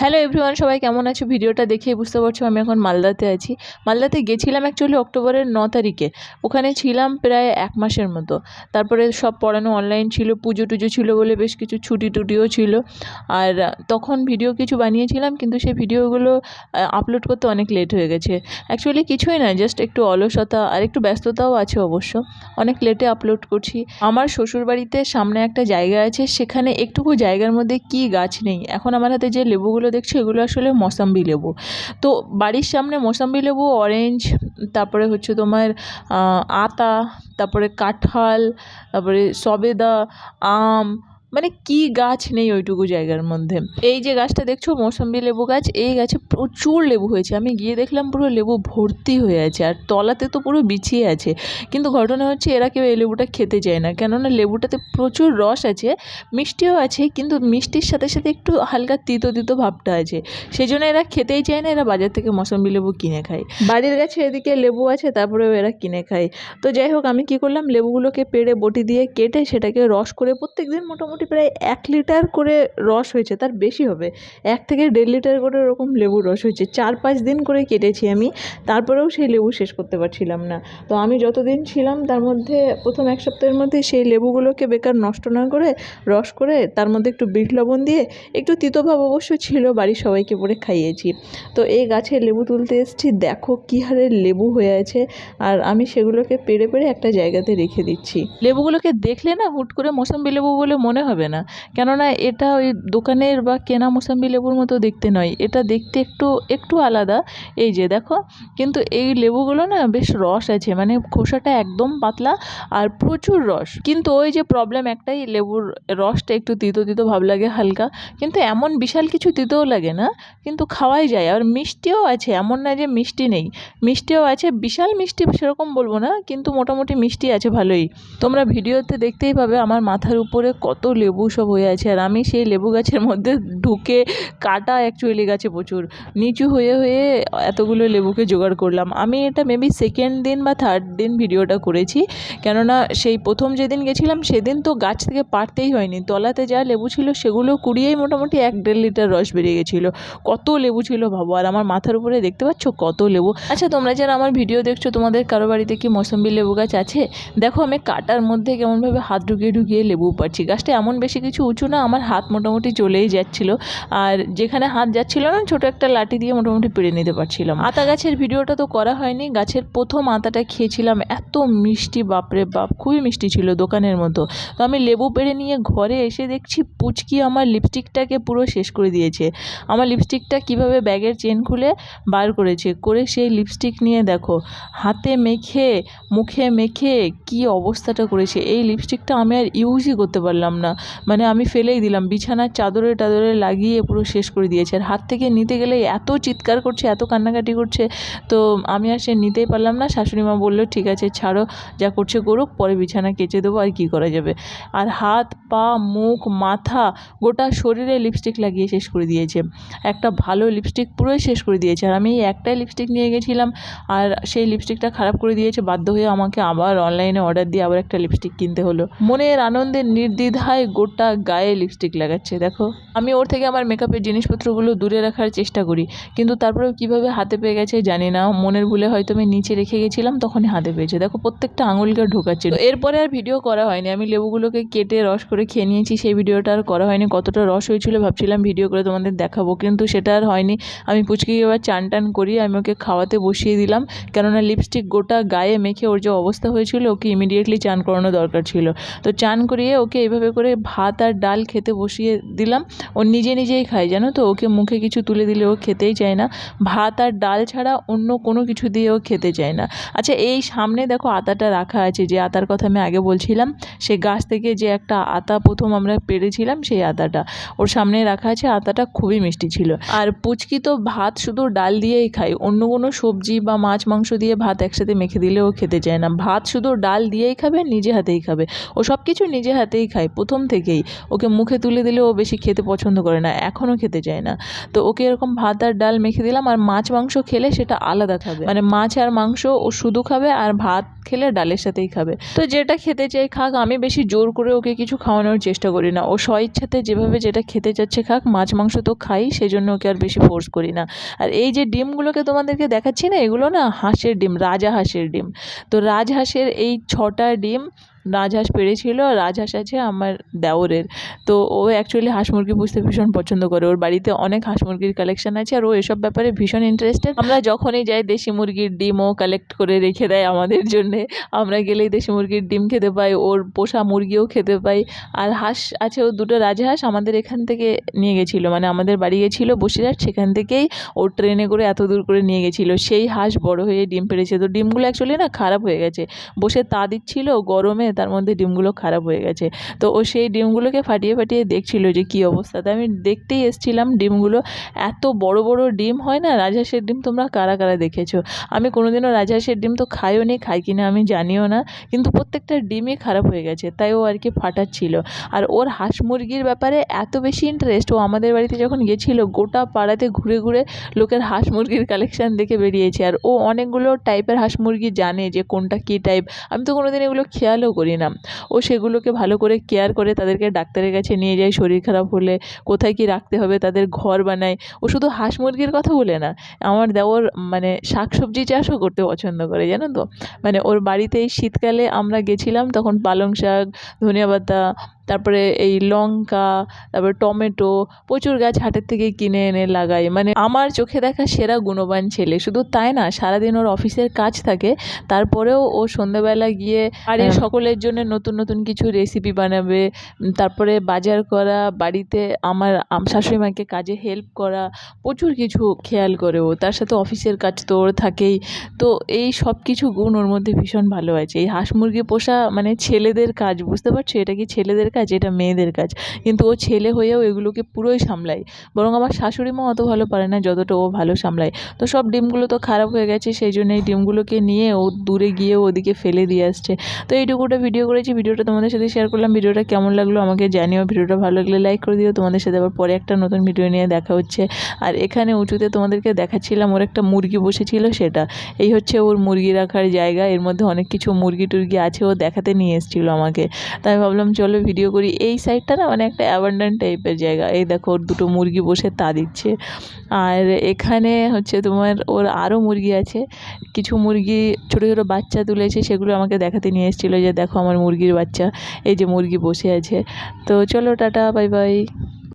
Hello everyone সবাই কেমন আছো? ভিডিওটা দেখেই বুঝতে পারছ আমি এখন মালদাতে আছি। মালদাতে গেছিলাম অ্যাকচুয়ালি অক্টোবরের ন তারিখে। ওখানে ছিলাম প্রায় এক মাসের মতো। তারপরে সব পড়ানো অনলাইন ছিল, পুজো টুজো ছিল বলে বেশ কিছু ছুটি টুটিও ছিল। আর তখন ভিডিও কিছু বানিয়েছিলাম, কিন্তু সেই ভিডিওগুলো আপলোড করতে অনেক লেট হয়ে গেছে। অ্যাকচুয়ালি কিছুই না জাস্ট একটু অলসতা আর একটু ব্যস্ততাও আছে অবশ্য। অনেক লেটে আপলোড করছি। আমার শ্বশুরবাড়িতে সামনে একটা জায়গা আছে, সেখানে একটুকু জায়গার মধ্যে কি গাছ নেই। এখন আমার হাতে যে লেবুগুলো দেখছ এগুলো আসলে মৌসাম্বি লেবু। তো বাড়ির সামনে মৌসাম্বি লেবু অরেঞ্জ তারপরে হচ্ছে তোমার আতা, তারপরে কাঁঠাল, তারপরে সবেদা, আম মানে কি গাছ নেই ওইটুকু জায়গার মধ্যে? এই যে গাছটা দেখছ, মৌসম্বি লেবু গাছ, এই গাছে প্রচুর লেবু হয়েছে। আমি গিয়ে দেখলাম পুরো লেবু ভর্তি হয়ে আছে আর তলাতে তো পুরো বিছিয়ে আছে। কিন্তু ঘটনা হচ্ছে এরা কেউ এই লেবুটা খেতে চায় না। কেননা লেবুটাতে প্রচুর রস আছে, মিষ্টিও আছে, কিন্তু মিষ্টির সাথে সাথে একটু হালকা তিতো তিতো ভাবটা আছে। সেই জন্য এরা খেতেই চায় না, এরা বাজার থেকে মৌসম্বি লেবু কিনে খায়। বাড়ির গাছে এদিকে লেবু আছে, তারপরেও এরা কিনে খায়। তো যাই হোক, আমি কী করলাম, লেবুগুলোকে পেড়ে বটি দিয়ে কেটে সেটাকে রস করে প্রত্যেক দিন মোটামুটি মোটামুটি প্রায় এক লিটার করে রস হয়েছে, তার বেশি হবে। এক থেকে দেড় লিটার করে ওরকম লেবুর রস হয়েছে। চার পাঁচ দিন করে কেটেছি আমি, তারপরেও সেই লেবু শেষ করতে পারছিলাম না। তো আমি যতদিন ছিলাম, তার মধ্যে প্রথম এক সপ্তাহের মধ্যে সেই লেবুগুলোকে বেকার নষ্ট না করে, রস করে, তার মধ্যে একটু বিট লবণ দিয়ে, একটু তিতোভাব অবশ্য ছিল, বাড়ির সবাইকে পরে খাইয়েছি। তো এই গাছে লেবু তুলতে এসেছি, দেখো কী হারে লেবু হয়ে আছে, আর আমি সেগুলোকে পেরে পেরে একটা জায়গাতে রেখে দিচ্ছি। লেবুগুলোকে দেখলে না হুট করে মোসাম্বি লেবু বলে মনে হবে না। কেননা এটা ওই দোকানের বা কেনা মোসাম্বি লেবুর মতো দেখতে নয়। এটা দেখতে একটু একটু আলাদা। এই যে দেখো, কিন্তু এই লেবুগুলো না বেশ রস আছে। মানে খোসাটা একদম পাতলা আর প্রচুর রস। কিন্তু ওই যে প্রবলেম একটাই, লেবুর রসটা একটু তিতো তিতো ভাব লাগে হালকা। কিন্তু এমন বিশাল কিছু তিতোও লাগে না, কিন্তু খাওয়াই যায়। আর মিষ্টিও আছে, এমন না যে মিষ্টি নেই। মিষ্টিও আছে, বিশাল মিষ্টি সেরকম বলব না, কিন্তু মোটামুটি মিষ্টি আছে ভালোই। তোমরা ভিডিওতে দেখতেই পাবে আমার মাথার উপরে কত লেবু সব হয়ে আছে। আর আমি সেই লেবু গাছের মধ্যে ঢুকে কাটা অ্যাকচুয়ালি গাছে প্রচুর। নিচু হয়ে হয়ে এতগুলো লেবুকে জোগাড় করলাম। আমি এটা মেবি সেকেন্ড দিন বা থার্ড দিন ভিডিওটা করেছি। কেননা সেই প্রথম যেদিন গেছিলাম, সেদিন তো গাছ থেকে পারতেই হয়নি। তলাতে যা লেবু ছিল, সেগুলো কুড়িয়েই মোটামুটি এক দেড় লিটার রস বেরিয়ে গেছিল। কত লেবু ছিল ভাবো? আর আমার মাথার উপরে দেখতে পাচ্ছ কত লেবু? আচ্ছা তোমরা যারা আমার ভিডিও দেখছ, তোমাদের কারও বাড়িতে কি মৌসম্বি লেবু গাছ আছে? দেখো, আমি কাটার মধ্যে কেমনভাবে হাত ঢুকিয়ে ঢুকিয়ে লেবু পাচ্ছি গাছটা এমন বেশি কিছু উঁচু না, আমার হাত মোটামুটি চলেই যাচ্ছিল। আর যেখানে হাত যাচ্ছিল না, ছোটো একটা লাঠি দিয়ে মোটামুটি পেরে নিতে পারছিলাম। আতা গাছের ভিডিওটা তো করা হয়নি, গাছের প্রথম আতাটা খেয়েছিলাম, এত মিষ্টি, বাপরে বাপ, খুবই মিষ্টি ছিল দোকানের মতো। তো আমি লেবু পেড়ে নিয়ে ঘরে এসে দেখছি পুচকি আমার লিপস্টিকটাকে পুরো শেষ করে দিয়েছে। আমার লিপস্টিকটা কীভাবে ব্যাগের চেন খুলে বার করেছে, করে সেই লিপস্টিক নিয়ে দেখো, হাতে মেখে, মুখে মেখে কি অবস্থাটা করেছে, এই লিপস্টিকটা আমি আর ইউজই করতে পারলাম না। মানে আমি ফেলেই দিলাম, বিছানার চাদরে টাদরে লাগিয়ে পুরো শেষ করে দিয়েছে। আর হাত থেকে নিতে গেলে এত চিৎকার করছে, এত কান্নাকাটি করছে, তো আমি আর সে নিতেই পারলাম না। শাশুড়ি মা বলল, ঠিক আছে, ছাড়ো, যা করছে করুক, পরে বিছানা কেচে দেবো, আর কী করা যাবে? আর হাত, পা, মুখ, মাথা গোটা শরীরে লিপস্টিক লাগিয়ে শেষ করে দিয়েছে। একটা ভালো লিপস্টিক পুরোই শেষ করে দিয়েছে। আর আমি একটাই লিপস্টিক নিয়ে গেছিলাম, আর সেই লিপস্টিকটা খারাপ করে দিয়েছে, বাধ্য হয়ে আমাকে আবার অনলাইনে অর্ডার দিয়ে আবার একটা লিপস্টিক কিনতে হলো। মনের আনন্দের নির্দ্বিধায় গোটা গায়ে লিপস্টিক লাগাচ্ছে, দেখো। আমি ওর থেকে আমার মেকআপের জিনিসপত্রগুলো দূরে রাখার চেষ্টা করি, কিন্তু তারপরেও কীভাবে হাতে পেয়ে গেছে জানি না। মনের ভুলে হয়তো আমি নিচে রেখে গেছিলাম, তখনই হাতে পেয়েছে। দেখো, প্রত্যেকটা আঙুলকে ঢোকাচ্ছে। এরপরে আর ভিডিও করা হয়নি। আমি লেবুগুলোকে কেটে রস করে খেয়ে নিয়েছি, সেই ভিডিওটা আর করা হয়নি। কতটা রস হয়েছিল ভাবছিলাম ভিডিও করে তোমাদের দেখাবো, কিন্তু সেটা আর হয়নি। আমি পুচকিকে এবার চান টান করি আমি ওকে খাওয়াতে বসিয়ে দিলাম, কেননা লিপস্টিক গোটা গায়ে মেখে ওর যে অবস্থা হয়েছিল, ওকে ইমিডিয়েটলি চান করানো দরকার ছিল। তো চান করিয়ে ওকে এইভাবে করে ভাত আর ডাল খেতে বসিয়ে দিলাম। ও নিজে নিজেই খায়, জানো তো? ওকে মুখে কিছু তুলে দিলে ও খেতেই চায় না। ভাত আর ডাল ছাড়া অন্য কোনো কিছু দিয়ে ও খেতে চায় না। আচ্ছা এই সামনে দেখো আতাটা রাখা আছে। যে আতার কথা আমি আগে বলছিলাম, সে গাছ থেকে যে একটা আতা প্রথম আমরা পেরেছিলাম, সেই আতাটা। ওর সামনে রাখা আছে আতাটা, খুবই মিষ্টি ছিল। আর পুচকি তো ভাত শুধু ডাল দিয়েই খায়। অন্য কোনো সবজি বা মাছ, মাংস দিয়ে ভাত একসাথে মেখে দিলে ও খেতে চায় না। ভাত শুধু ডাল দিয়েই খাবে, নিজে হাতেই খাবে। ও সব কিছু নিজে হাতেই খায়। প্রথম প্রথম থেকেই ওকে মুখে তুলে দিলে ও বেশি খেতে পছন্দ করে না, এখনও খেতে চায় না। তো ওকে এরকম ভাত আর ডাল মেখে দিলাম আর মাছ মাংস খেলে সেটা আলাদা খাবে। মানে মাছ আর মাংস ও শুধু খাবে আর ভাত খেলে ডালের সাথেই খাবে। তো যেটা খেতে চাই খাক, আমি বেশি জোর করে ওকে কিছু খাওয়ানোর চেষ্টা করি না। ও স্বইচ্ছাতে যেভাবে যেটা খেতে চাচ্ছে খাক, মাছ মাংস তো খাই, সেজন্য ওকে আর বেশি ফোর্স করি না। আর এই যে ডিমগুলোকে তোমাদেরকে দেখাচ্ছি না, এগুলো না হাঁসের ডিম, রাজহাঁসের ডিম। তো রাজহাঁসের এই ছটা ডিম রাজহাঁস পেড়েছিল রাজহাঁস আছে আমার দেওরের। তো ও অ্যাকচুয়ালি হাঁস মুরগি পুষতে ভীষণ পছন্দ করে। ওর বাড়িতে অনেক হাঁস মুরগির কালেকশন আছে আর ও এসব ব্যাপারে ভীষণ ইন্টারেস্টেড আমরা যখনই যাই, দেশি মুরগির ডিমও কালেক্ট করে রেখে দেয় আমাদের জন্যে। আমরা গেলেই দেশি মুরগির ডিম খেতে পাই, ওর পোষা মুরগিও খেতে পাই। আর হাঁস আছে, ও দুটো রাজহাঁস আমাদের এখান থেকে নিয়ে গেছিল। মানে আমাদের বাড়ি গেছিল বসিরহাট, সেখান থেকেই ও ট্রেনে করে এত দূর করে নিয়ে গেছিল। সেই হাঁস বড় হয়ে ডিম পেড়েছে। তো ডিমগুলো অ্যাকচুয়ালি না খারাপ হয়ে গেছে। বসে তা দিচ্ছিল, গরমে তার মধ্যে ডিমগুলো খারাপ হয়ে গেছে। তো ও সেই ডিমগুলোকে ফাটিয়ে ফাটিয়ে দেখছিল যে কী অবস্থা তো আমি দেখতেই এসছিলাম ডিমগুলো এত বড় বড় ডিম হয় না? রাজহাঁসের ডিম তোমরা কারা কারা দেখেছ? আমি কোনোদিনও রাজহাঁসের ডিম তো খাইও নি, খাই কিনা আমি জানিও না। কিন্তু প্রত্যেকটা ডিমই খারাপ হয়ে গেছে, তাই ও আর কি ফাটাচ্ছিল। আর ওর হাঁস মুরগির ব্যাপারে এত বেশি ইন্টারেস্ট ও আমাদের বাড়িতে যখন গেছিল, গোটা পাড়াতে ঘুরে ঘুরে লোকের হাঁস মুরগির কালেকশান দেখে বেরিয়েছে। আর ও অনেকগুলো টাইপের হাঁস মুরগি জানে যে কোনটা কী টাইপ আমি তো কোনোদিন এগুলো খেয়ালও করি না। ও সেগুলোকে ভালো করে কেয়ার করে তাদেরকে ডাক্তারের কাছে নিয়ে যায়, শরীর খারাপ হলে কোথায় কি রাখতে হবে, তাদের ঘর বানায়। ও শুধু হাঁস মুরগির কথা বলে না, আমার দেওয়ার মানে শাক সবজি চাষও করতে পছন্দ করে, জানো তো? মানে ওর বাড়িতে এই শীতকালে আমরা গেছিলাম, তখন পালং শাক, ধনিয়া পাতা তারপরে এই লঙ্কা তারপরে টমেটো প্রচুর গাছ হাটের থেকে কিনে এনে লাগাই। মানে আমার চোখে দেখা সেরা গুণবান ছেলে। শুধু তাই না সারাদিন ওর অফিসের কাজ থাকে তারপরেও ও সন্ধ্যেবেলা গিয়ে বাড়ির সকলের জন্য নতুন নতুন কিছু রেসিপি বানাবে তারপরে বাজার করা বাড়িতে আমার আম- শাশুড়ি মাকে কাজে হেল্প করা প্রচুর কিছু খেয়াল করে ও। তার সাথে অফিসের কাজ তো ওর থাকেই। তো এই সব কিছু গুণ ওর মধ্যে ভীষণ ভালো আছে। এই হাঁস মুরগি পোষা মানে ছেলেদের কাজ বুঝতে পারছ? এটা কি ছেলেদের কাজ? এটা মেয়েদের কাজ। কিন্তু ও ছেলে হয়েও এগুলোকে পুরোই সামলায়। বরং আমার শাশুড়ি মা অত ভালো পারে না, যতটা ও ভালো সামলায়। তো সব ডিমগুলো তো খারাপ হয়ে গেছে, সেই জন্য এই ডিমগুলোকে নিয়ে ও দূরে গিয়ে ওদিকে ফেলে দিয়ে আসছে। তো এইটুকুটা ভিডিও করেছি, ভিডিওটা তোমাদের সাথে শেয়ার করলাম। ভিডিওটা কেমন লাগল আমাকে জানিও। ভিডিওটা ভালো লাগলে লাইক করে দিও। তোমাদের সাথে আবার পরে একটা নতুন ভিডিও নিয়ে দেখা হচ্ছে। আর এখানে উঁচুতে তোমাদেরকে দেখাচ্ছিলাম, ওর একটা মুরগি বসেছিল সেটা। এই হচ্ছে ওর মুরগি রাখার জায়গা। এর মধ্যে অনেক কিছু মুরগি টুরগি আছে, ও দেখাতে নিয়ে এসেছিল আমাকে। তাই ভাবলাম, চলো ভিডিও করি, এই সাইডটা না মানে একটা অ্যাবান্ডান টাইপের জায়গা। এই দেখো, ওর দুটো মুরগি বসে তা দিচ্ছে। আর এখানে হচ্ছে তোমার, ওর আরও মুরগি আছে। কিছু মুরগি ছোটো ছোটো বাচ্চা তুলেছে, সেগুলো আমাকে দেখাতে নিয়ে এসেছিল যে, দেখো আমার মুরগির বাচ্চা, এই যে মুরগি বসে আছে। তো চলো, টাটা বাই বাই